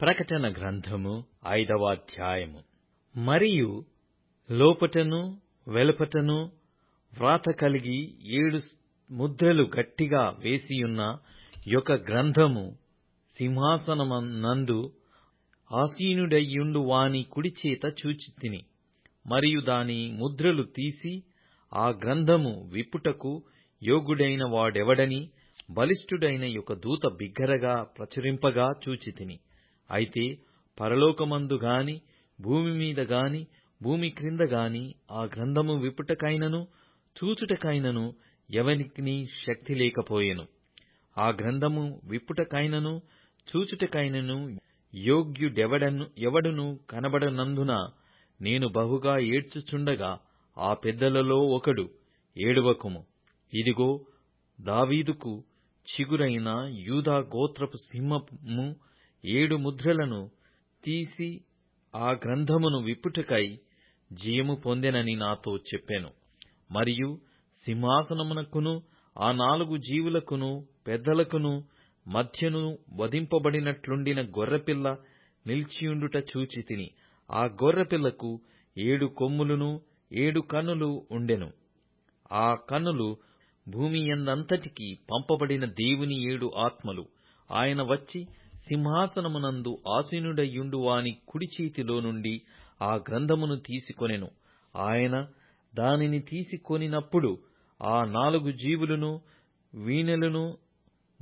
ప్రకటన గ్రంథము ఐదవ అధ్యాయము మరియు లోపటను వెలుపటను వ్రాత కలిగి ఏడు ముద్రలు గట్టిగా వేసియున్న యొక్క గ్రంథము సింహాసనమందు ఆసీనుడయ్యుండు వాని కుడిచేత చూచితిని. మరియు దాని ముద్రలు తీసి ఆ గ్రంథము విప్పుటకు యోగ్యుడైన వాడెవడని బలిష్ఠుడైన యొక్క దూత బిగ్గరగా ప్రచురింపగా చూచితిని. అయితే పరలోకమందు గాని భూమి మీద గాని భూమి క్రింద గాని ఆ గ్రంథము విప్పుటకైనను చూచుటకైనను ఎవనికిని శక్తి లేకపోయెను. ఆ గ్రంథము విప్పుటకైనను చూచుటకైనను యోగ్యుడెవడును కనబడనందున నేను బహుగా ఏడ్చుచుండగా ఆ పెద్దలలో ఒకడు ఏడవకుము. ఇదిగో దావీదుకు చిగురైన యూదా గోత్రపు సింహము ఏడు ముద్రలను తీసి ఆ గ్రంథమును విప్పుటకై జయము పొందెనని నాతో చెప్పెను. మరియు సింహాసనమునకును ఆ నాలుగు జీవులకును పెద్దలకును మధ్యను వధింపబడినట్లుండిన గొర్రెపిల్ల నిలిచియుండుట చూచితిని ఆ గొర్రెపిల్లకు ఏడు కొమ్ములును ఏడు కన్నులు ఉండెను. ఆ కన్నులు భూమి యందంతటికీ పంపబడిన దేవుని ఏడు ఆత్మలు. ఆయన వచ్చి సింహాసనమునందు ఆసీనుడయ్యుండు వాని కుడి చేతిలో నుండి ఆ గ్రంథమును తీసుకొనెను. ఆయన దానిని తీసుకొనినప్పుడు ఆ నాలుగు జీవులను వీణెలను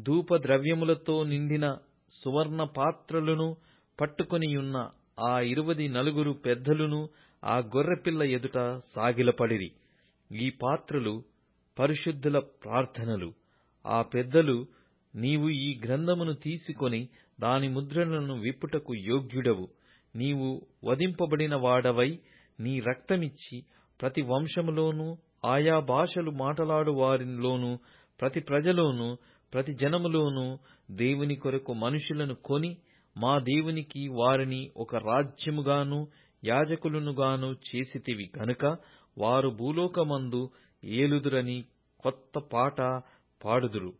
ధూపద్రవ్యములతో నిండిన సువర్ణ పాత్రలను పట్టుకొనియున్న ఆ ఇరువది నలుగురు పెద్దలును ఆ గొర్రెపిల్ల ఎదుట సాగిలపడిరి. ఈ పాత్రలు పరిశుద్ధుల ప్రార్థనలు. ఆ పెద్దలు నీవు ఈ గ్రంథమును తీసుకొని దాని ముద్రలను విప్పుటకు యోగ్యుడవు. నీవు వధింపబడిన వాడవై నీ రక్తమిచ్చి ప్రతి వంశములోనూ ఆయా భాషలు మాటలాడు వారిలోనూ ప్రతి ప్రజలోనూ ప్రతి జనములోనూ దేవుని కొరకు మనుషులను కొని మా దేవునికి వారిని ఒక రాజ్యముగాను యాజకులనుగాను చేసితివి గనుక వారు భూలోకమందు ఏలుదురని కొత్త పాట పాడుదురు.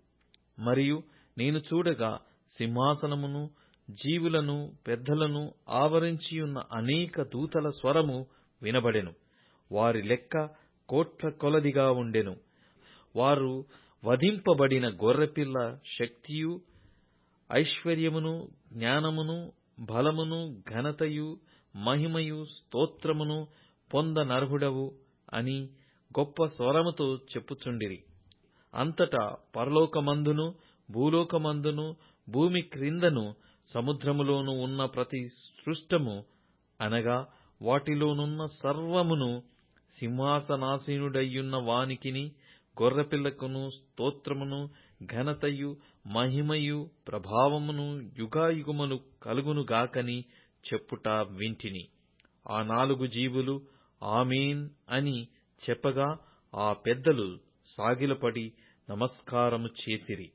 మరియు నేను చూడగా సింహాసనమును జీవులను పెద్దలను ఆవరించియున్న అనేక దూతల స్వరము వినబడెను. వారి లెక్క కోట్ల కొలదిగా ఉండెను. వారు వధింపబడిన గొర్రెపిల్ల శక్తియు ఐశ్వర్యమును జ్ఞానమును బలమును ఘనతయు మహిమయు స్తోత్రమును పొందనర్హుడవు అని గొప్ప స్వరముతో చెప్పుచుండిరి. అంతటా పరలోకమందును భూలోకమందును భూమి క్రిందను సముద్రములోనూ ఉన్న ప్రతి సృష్టము అనగా వాటిలోనున్న సర్వమును సింహాసనాశీనుడయ్యున్న వానికిని గొర్రెపిల్లకును స్తోత్రమును ఘనతయు మహిమయు ప్రభావమును యుగాయుగములు కలుగునుగాకని చెప్పుట వింటిని. ఆ నాలుగు జీవులు ఆమేన్ అని చెప్పగా ఆ పెద్దలు సాగిలపడి నమస్కారము చేసిరి.